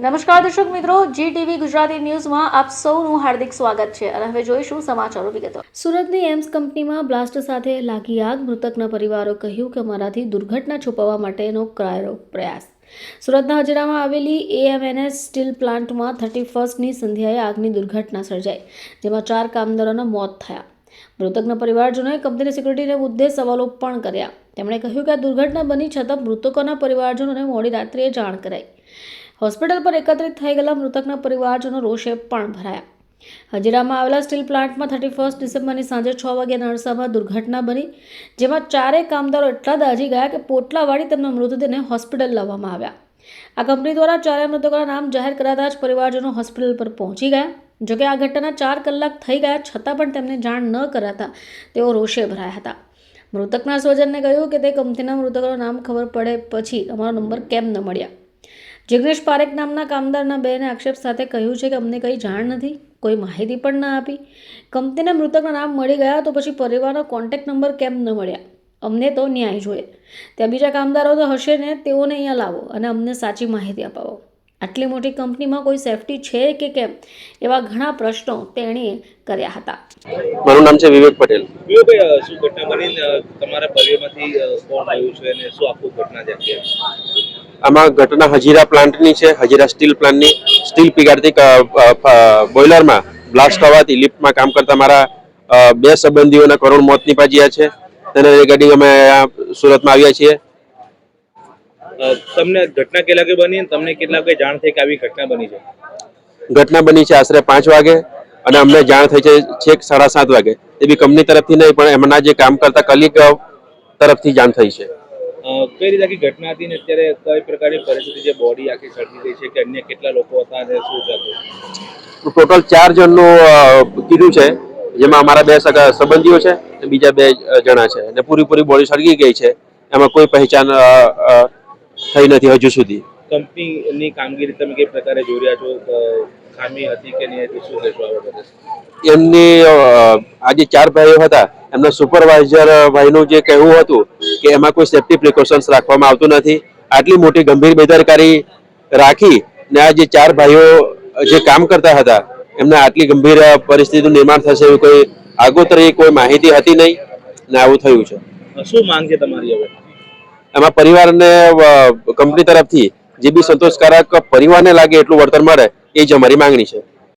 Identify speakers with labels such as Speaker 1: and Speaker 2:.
Speaker 1: નમસ્કાર દર્શક મિત્રો જી ટીવી ગુજરાતી ન્યૂઝમાં આપ સૌનું હાર્દિક સ્વાગત છે અને હવે જોઈશું સમાચારો વિગતો. સુરતની એમ્સ કંપનીમાં બ્લાસ્ટ સાથે લાગી આગ, મૃતકના પરિવારો કહ્યું કે અમારાથી દુર્ઘટના છુપાવવા માટેનો કરાયો પ્રયાસ. સુરતના હજરામાં આવેલી એએમએનએસ સ્ટીલ પ્લાન્ટમાં થર્ટી ફર્સ્ટની સંધ્યાએ આગની દુર્ઘટના સર્જાઈ, જેમાં ચાર કામદારોના મોત થયા. મૃતકના પરિવારજનોએ કંપનીની સિક્યુરિટીને મુદ્દે સવાલો પણ કર્યા. તેમણે કહ્યું કે આ દુર્ઘટના બની છતાં મૃતકોના પરિવારજનોને મોડી રાત્રે જાણ કરાઈ. હોસ્પિટલ પર એકત્રિત થઈ ગયેલા મૃતકના પરિવારજનો રોષે પણ ભરાયા. હજીરામાં આવેલા સ્ટીલ પ્લાન્ટમાં થર્ટી ફર્સ્ટ ડિસેમ્બરની સાંજે છ વાગ્યે નરસામાં દુર્ઘટના બની, જેમાં ચારેય કામદારો એટલા દાઝી ગયા કે પોટલા વાળી તેમના મૃતદેહને હોસ્પિટલ લાવવામાં આવ્યા. આ કંપની દ્વારા ચારેય મૃતકોના નામ જાહેર કરાતા જ પરિવારજનો હોસ્પિટલ પર પહોંચી ગયા. જોકે આ ઘટના ચાર કલાક થઈ ગયા છતાં પણ તેમને જાણ ન કરાતા તેઓ રોષે ભરાયા હતા. મૃતકના સ્વજનને કહ્યું કે તે કંપનીના મૃતકોના નામ ખબર પડે પછી અમારો નંબર કેમ ન મળ્યા. જિગ્નેશ પારેખ નામના કામદારના બેને આક્ષેપ સાથે કહ્યું છે કે અમને કંઈ જાણ નથી કોઈ માહિતી પણ ન આપી. કંપનીના મૃતકના નામ મળી ગયા તો પછી પરિવારનો કોન્ટેક્ટ નંબર કેમ ન મળ્યા? અમને તો ન્યાય જોઈએ. ત્યાં બીજા કામદારો તો હશે ને તેઓને અહીંયા લાવો અને અમને સાચી માહિતી અપાવો. આટલી મોટી કંપનીમાં કોઈ સેફટી છે કે કેમ? એવા ઘણા પ્રશ્નો તેણીએ કર્યા હતા.
Speaker 2: મારું નામ છે વિવેક પટેલ.
Speaker 3: વિવેકભાઈ શું ઘટના બની તમારા પરિવારમાંથી કોણ આવ્યું છે અને શું આખું ઘટના છે?
Speaker 2: આમાં ઘટના હજીરા પ્લાન્ટની છે હજીરા સ્ટીલ પ્લાન્ટની સ્ટીલ પીગાડતી બોઇલરમાં બ્લાસ્ટ થવાથી લિફ્ટમાં કામ કરતા મારા બે સંબંધીઓના કરોડ મોત નીપજ્યા છે. તેને રિગાર્ડિંગ અમે સુરતમાં આવ્યા છીએ.
Speaker 3: તમને ઘટના કેટલા કે બની તમને કેટલા કે જાણ થઈ કે આવી ઘટના બની છે?
Speaker 2: ઘટના બની છે આશરે પાંચ વાગે અને અમને જાણ થઈ છે છેક સાડા સાત વાગે. એ બી કંપની તરફથી નહીં પણ એમના જે કામ કરતા કલીગ તરફથી જાણ થઈ છે.
Speaker 3: કઈ રીતે આખી ઘટના હતી ને અત્યારે કઈ પ્રકારની પરિસ્થિતિ જે બોડી આખી સળગી ગઈ છે કે અન્ય કેટલા લોકો હતા અને શું થતું
Speaker 2: ટોટલ ચાર જણનું કીધું છે જેમાં અમારા બે સગા સંબંધીઓ છે અને બીજા બે જણા છે. અને પૂરી બોડી સળગી ગઈ છે. એમાં કોઈ પહેચાન થઈ નથી હજુ સુધી.
Speaker 3: કંપનીની કામગીરી તમે કઈ પ્રકારે જોઈ રહ્યા છો? ખામી હતી કે નહીં હતી? શું કહેશો
Speaker 2: એમની આજે ચાર ભાઈઓ હતા. એમના સુપરવાઇઝર ભાઈનું જે કહેવું હતું કે એમાં કોઈ સેફ્ટી પ્રિકોશન્સ રાખવામાં આવતું નથી. આટલી મોટી ગંભીર બેદરકારી રાખી ને આ જે ચાર ભાઈઓ જે કામ કરતા હતા એમને આટલી ગંભીર પરિસ્થિતિનું નિર્માણ થશે એવી કોઈ આગોતરી કોઈ માહિતી હતી નહીં ને આવું થયું છે.
Speaker 3: શું માંગ છે તમારી હવે?
Speaker 2: એમાં પરિવારને કંપની તરફથી જે બી સંતોષકારક પરિવારને લાગે એટલું વળતર મળે એ જ અમારી માંગણી છે.